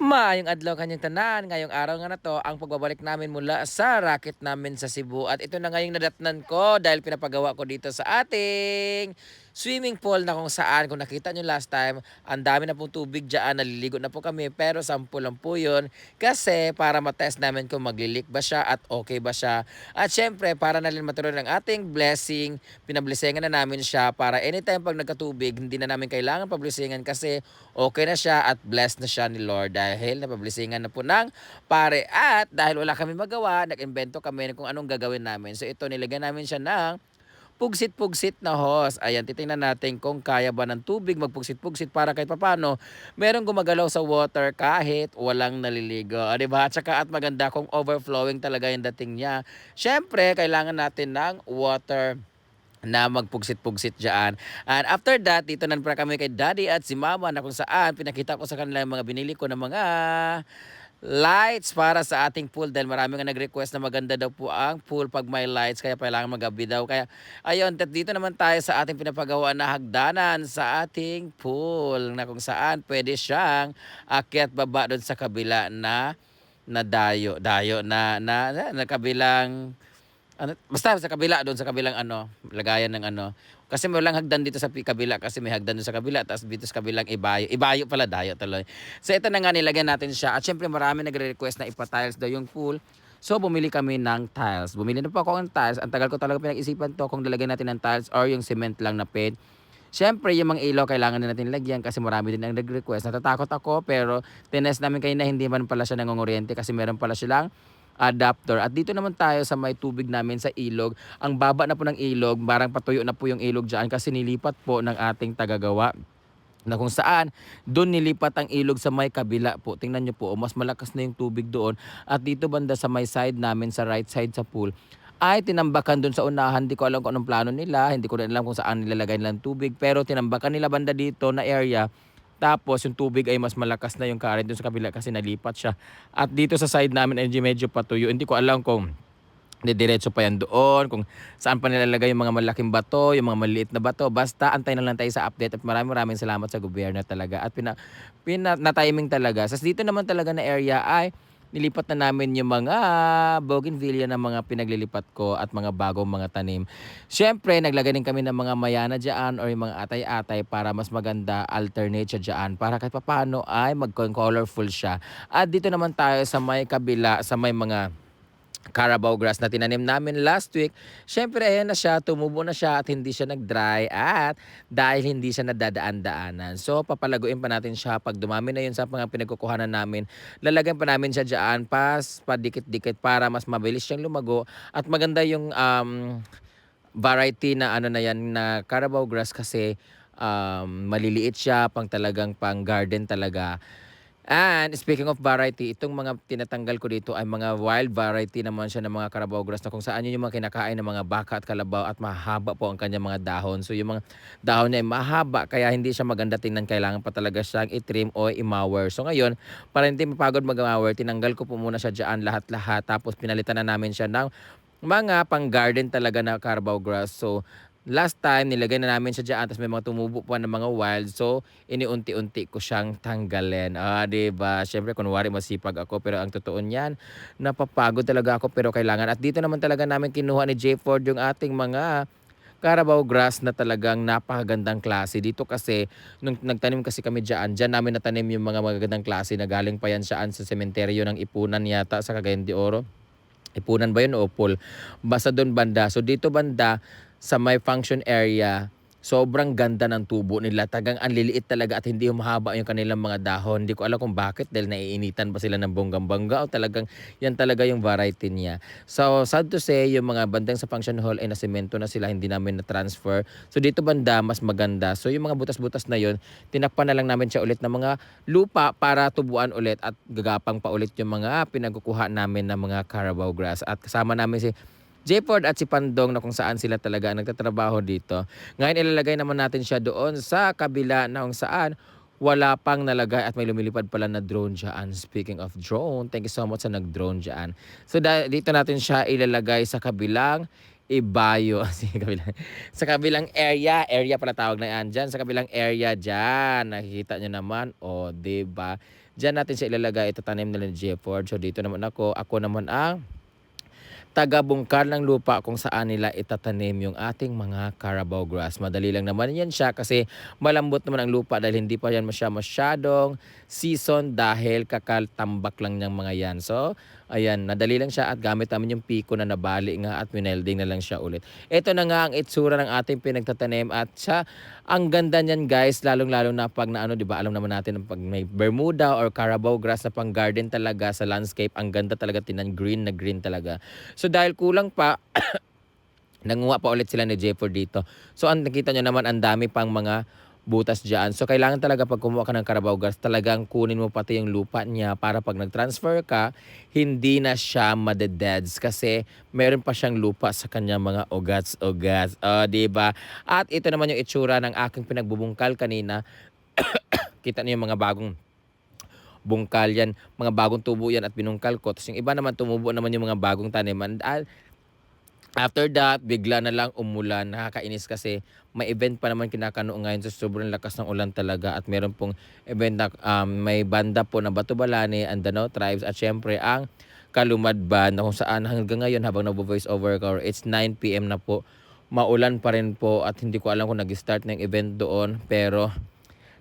Maayong adlaw kanyang tanan. Ngayong araw nga na to, ang pagbabalik namin mula sa racket namin sa Cebu. At ito na ngayong nadatnan ko dahil pinapagawa ko dito sa ating swimming pool na kung saan, kung nakita nyo last time, ang dami na pong tubig dyan, naliligo na po kami, pero sample lang po yun. Kasi para matest namin kung maglilik ba siya at okay ba siya. At syempre, para na rin matuloy ng ating blessing, pinablesingan na namin siya para anytime pag nagkatubig, hindi na namin kailangan pablesingan kasi okay na siya at blessed na siya ni Lord dahil napablisingan na po ng pare. At dahil wala kami magawa, nag-invento kami kung anong gagawin namin. So ito, nilagyan namin siya ng pugsit-pugsit na hose. Ayan, titingnan natin kung kaya ba ng tubig magpugsit-pugsit para kahit papano merong gumagalaw sa water kahit walang naliligo. O, diba? At saka at maganda kung overflowing talaga yung dating niya. Siyempre, kailangan natin ng water na magpugsit-pugsit dyan. And after that, dito na kami kay Daddy at si Mama na kung saan pinakita ko sa kanila yung mga binili ko ng mga lights para sa ating pool dahil marami nga nag-request na maganda daw po ang pool pag may lights kaya kailangan magabi daw. Kaya ayun, dito naman tayo sa ating pinapagawa na hagdanan sa ating pool na kung saan pwede siyang akyat baba doon sa kabila na na dayo, dayo na na, na, na kabilang ano, basta sa kabila doon sa kabilang ano, lagayan ng ano. Kasi may walang hagdan dito sa kabila kasi may hagdan sa kabila tapos dito sa kabilang ibayo. Ibayo pala dayo tuloy. So ito na nga nilagyan natin siya at syempre marami nagre-request na ipa-tiles daw yung pool. So bumili kami ng tiles. Bumili na po ako ng tiles. Ang tagal ko talaga pinag-isipan to kung lalagyan natin ng tiles or yung cement lang na paint. Siyempre, yung mga ilaw kailangan na natin lagyan kasi marami din ang nag-request. Natatakot ako pero tinest namin kayo na hindi man pala siya nangunguryente kasi meron pala silang adapter. At dito naman tayo sa may tubig namin sa ilog. Ang baba na po ng ilog, parang patuyo na po yung ilog dyan kasi nilipat po ng ating tagagawa na kung saan doon nilipat ang ilog sa may kabila po. Tingnan nyo po, oh, mas malakas na yung tubig doon. At dito banda sa may side namin, sa right side sa pool, ay tinambakan doon sa unahan. Hindi ko alam kung anong plano nila. Hindi ko rin alam kung saan nilalagay nilang tubig. Pero tinambakan nila banda dito na area. Tapos yung tubig ay mas malakas na yung current doon sa kabila kasi nalipat siya. At dito sa side namin ay medyo patuyo. Hindi ko alam kung didiretso pa yan doon, kung saan pa nilalagay yung mga malaking bato, yung mga maliit na bato. Basta antay na lang tayo sa update at maraming maraming salamat sa gobyerno talaga. At pina, pina, na-timing talaga. Sa dito naman talaga na area ay nilipat na namin yung mga bougainvillea na mga pinaglilipat ko at mga bagong mga tanim. Siyempre, naglagay din kami ng mga mayana dyan or yung mga atay-atay para mas maganda alternate siya dyan para kahit papaano ay mag-colorful siya. At dito naman tayo sa may kabila, sa may mga Carabao grass na tinanim namin last week. Siyempre, ayan na siya, tumubo na siya at hindi siya nag-dry at dahil hindi siya nadadaan-daanan. So, papalaguin pa natin siya pag dumami na yun sa mga pinagkukuhanan namin. Lalagyan pa namin siya dyan, pas, padikit-dikit para mas mabilis siyang lumago at maganda yung um, variety na ano na yan na Carabao grass kasi um, maliliit siya pang talagang pang garden talaga. And speaking of variety, itong mga tinatanggal ko dito ay mga wild variety naman siya ng mga Carabao grass na kung saan yun yung mga kinakain ng mga baka at kalabaw at mahaba po ang kanyang mga dahon. So yung mga dahon niya ay mahaba kaya hindi siya maganda tingnan. Kailangan pa talaga siyang itrim o imawer. So ngayon, para hindi mapagod mag-mower, tinanggal ko po muna siya dyan lahat-lahat. Tapos pinalitan na namin siya ng mga pang-garden talaga na Carabao grass. So last time nilagay na namin siya dyan tapos may mga tumubo pa ng mga wild so iniunti-unti ko siyang tanggalin ah ba syempre kunwari masipag ako pero ang totoo niyan napapagod talaga ako pero kailangan at dito naman talaga namin kinuha ni J Ford yung ating mga Carabao grass na talagang napakagandang klase. Dito kasi, nung nagtanim kasi kami dyan, dyan namin natanim yung mga magagandang klase na galing pa yan saan sa sementeryo ng Ipunan yata sa Cagayan de Oro. Ipunan ba yun o Opol? Basta doon banda. So dito banda, sa may function area, sobrang ganda ng tubo nila. Tagang ang liliit talaga at hindi humahaba yung kanilang mga dahon. Hindi ko alam kung bakit dahil naiinitan ba sila ng bonggang-bangga o talagang yan talaga yung variety niya. So sad to say, yung mga bandang sa function hall ay nasemento na sila, hindi namin na-transfer. So dito banda, mas maganda. So yung mga butas-butas na yun, tinakpan na lang namin siya ulit ng mga lupa para tubuan ulit at gagapang pa ulit yung mga pinagkukuha namin ng mga Carabao grass. At kasama namin si J-Ford at si Pandong na kung saan sila talaga nagtatrabaho dito. Ngayon ilalagay naman natin siya doon sa kabila na kung saan wala pang nalagay at may lumilipad pala na drone dyan. Speaking of drone, thank you so much sa nag-drone dyan. So dito natin siya ilalagay sa kabilang ibayo. Sige, kabilang, sa kabilang area, area pala tawag na yan dyan. Sa kabilang area dyan, nakikita nyo naman, o, oh, diba? Diyan natin siya ilalagay. Itatanim nila ni Jefford. So dito naman ako. Ako naman ang taga-bungkal ng lupa kung saan nila itatanim yung ating mga Carabao grass. Madali lang naman yan siya kasi malambot naman ang lupa dahil hindi pa yan masya masyadong season dahil kakaltambak lang niyang mga yan. So, ayan, nadali lang siya at gamit namin yung piko na nabali nga at winelding na lang siya ulit. Ito na nga ang itsura ng ating pinagtatanim at siya, ang ganda niyan guys, lalong-lalo na pag na ano, di ba, alam naman natin pag may Bermuda or Carabao grass na pang garden talaga sa landscape, ang ganda talaga tinan, green na green talaga. So dahil kulang pa, nanguha pa ulit sila ni Jefford dito. So ang nakita nyo naman, ang dami pang mga butas dyan. So kailangan talaga pag kumuha ka ng Carabao grass, talagang kunin mo pati yung lupa niya para pag nag-transfer ka, hindi na siya madededs kasi meron pa siyang lupa sa kanya mga ugats-ugats. O, di ba? At ito naman yung itsura ng aking pinagbubungkal kanina. Kita niyo yung mga bagong bungkal yan, mga bagong tubo yan at binungkal ko. Tapos yung iba naman tumubo naman yung mga bagong taniman. At after that, bigla na lang umulan. Nakakainis kasi may event pa naman kinakano ngayon sa sobrang lakas ng ulan talaga at meron pong event na um, may banda po na Bato Balani and Danao Tribes at syempre ang Kalumad Band na kung saan hanggang ngayon habang nagvo-voice over ko, it's 9pm na po. Maulan pa rin po at hindi ko alam kung nag-start na yung event doon pero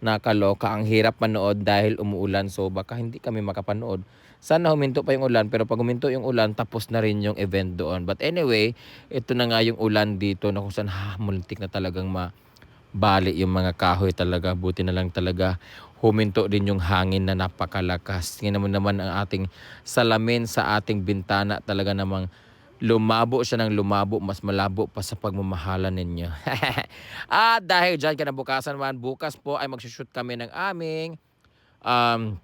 nakaloka. Ang hirap manood dahil umuulan so baka hindi kami makapanood. Sana huminto pa yung ulan pero pag huminto yung ulan tapos na rin yung event doon. But anyway, ito na nga yung ulan dito na kung saan ha, muntik na talagang mabali yung mga kahoy talaga. Buti na lang talaga huminto din yung hangin na napakalakas. Tingnan mo naman ang ating salamin sa ating bintana talaga namang lumabo siya ng lumabo, mas malabo pa sa pagmamahalan ninyo. At dahil dyan kinabukasan man, bukas po ay magsushoot kami ng aming um,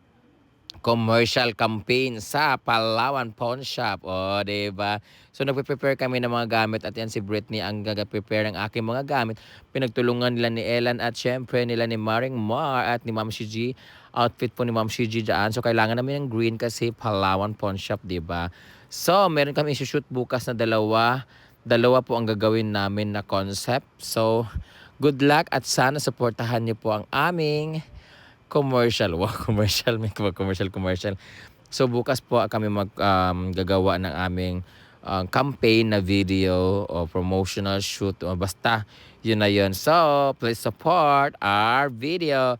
commercial campaign sa Palawan Pawn Shop. O, di ba? So, nagpe-prepare kami ng mga gamit at yan si Britney ang gaga-prepare ng aking mga gamit. Pinagtulungan nila ni Ellen at syempre nila ni Maring Mar at ni Ma'am Shiji. Outfit po ni Ma'am Shiji dyan. So, kailangan namin ng green kasi Palawan Pawn Shop, ba? So, meron kami isi-shoot bukas na dalawa. Dalawa po ang gagawin namin na concept. So, good luck at sana supportahan niyo po ang aming commercial. Wow, commercial. May commercial, commercial. So, bukas po kami mag um, ng aming uh, campaign na video o promotional shoot. O basta, yun na yun. So, please support our video.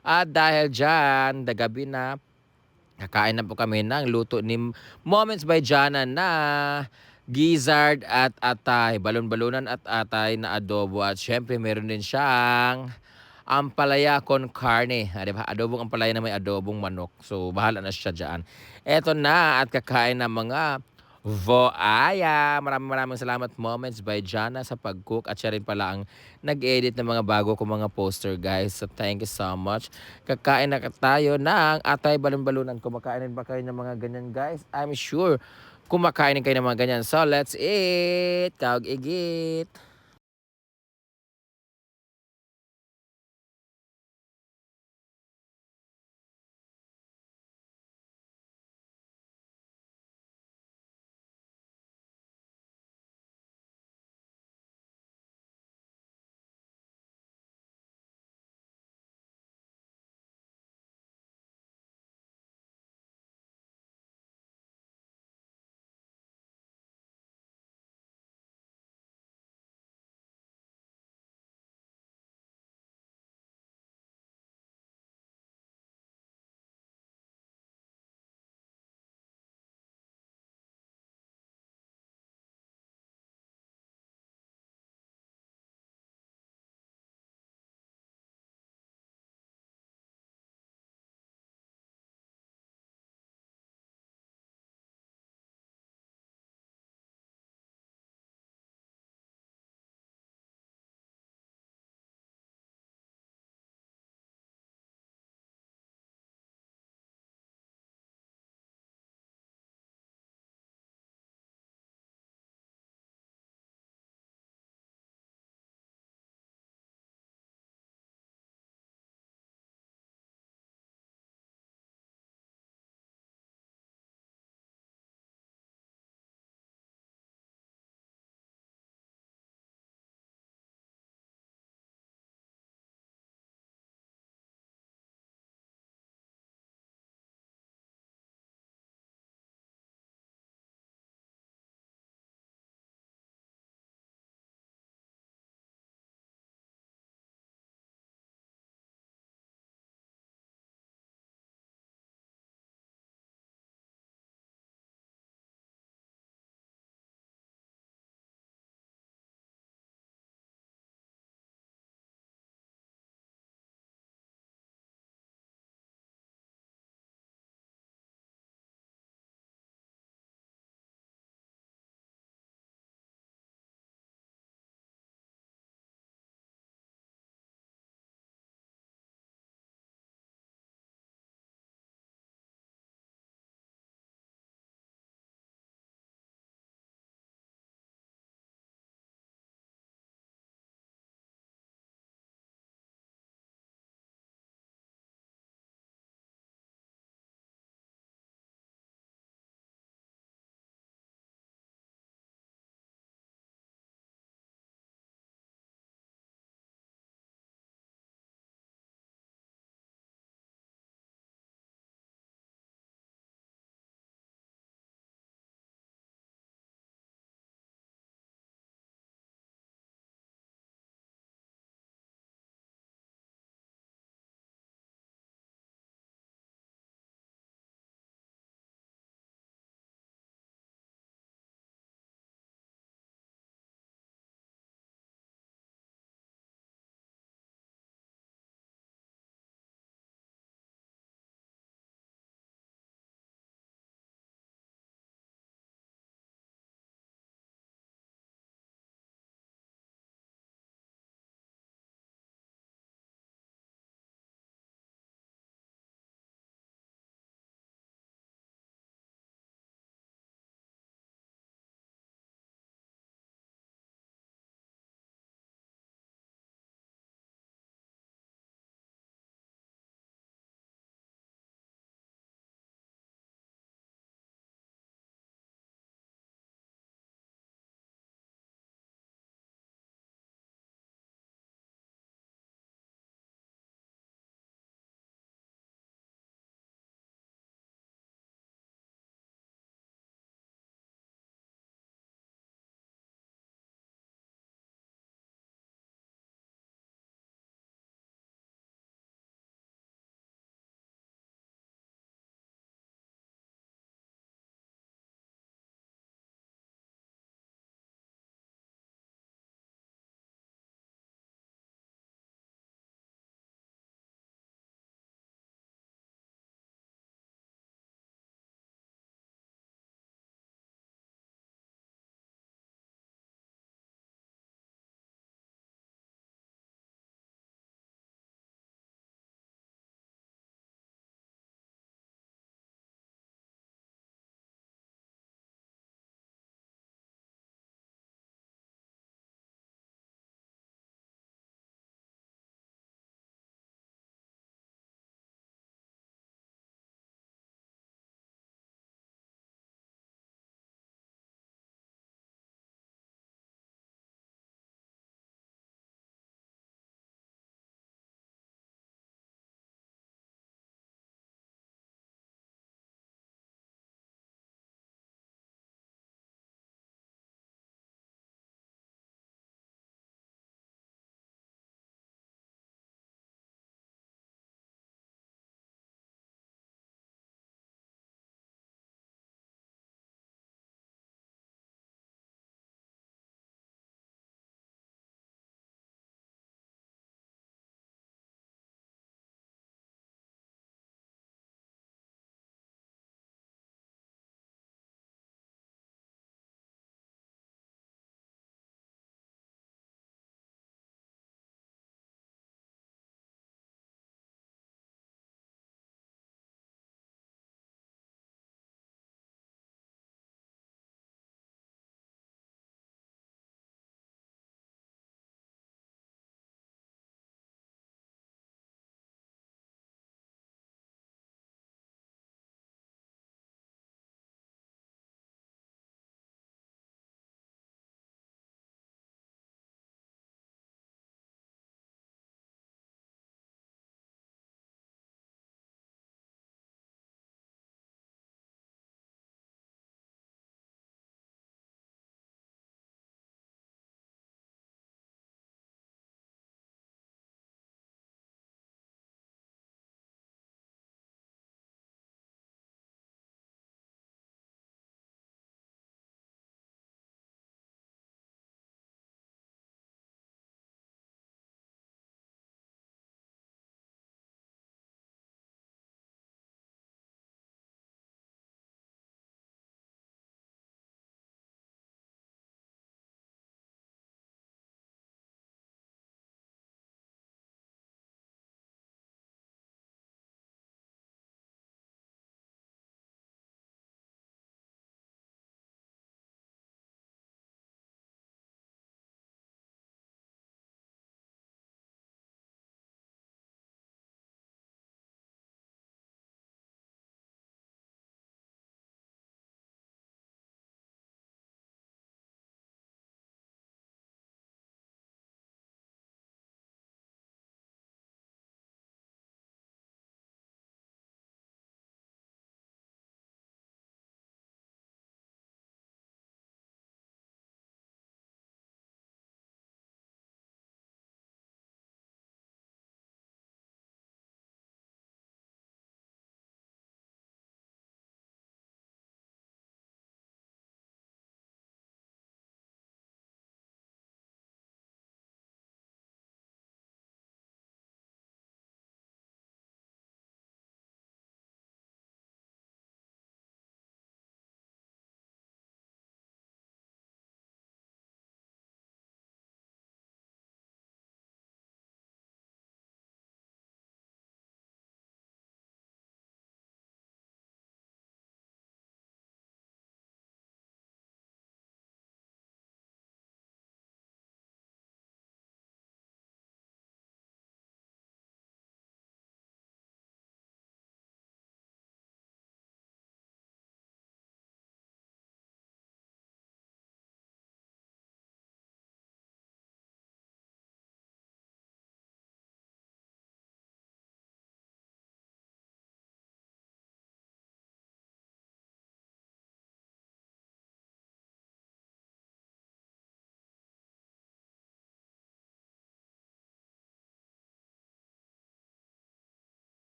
At dahil dyan, dagabi na, Kakain na po kami ng luto ni Moments by Jana na gizzard at atay, balon-balunan at atay na adobo. At syempre meron din siyang ampalaya con carne. Ah, di ba? Adobong ampalaya na may adobong manok. So bahala na siya dyan. Eto na at kakain ng mga Voaya. Maraming maraming salamat Moments by Jana sa pag-cook at siya rin pala ang nag-edit ng mga bago kong mga poster guys. So thank you so much. Kakain na tayo ng atay balon-balunan. Kumakain din ba kayo ng mga ganyan guys? I'm sure kumakain kayo ng mga ganyan. So let's eat. Kaog igit.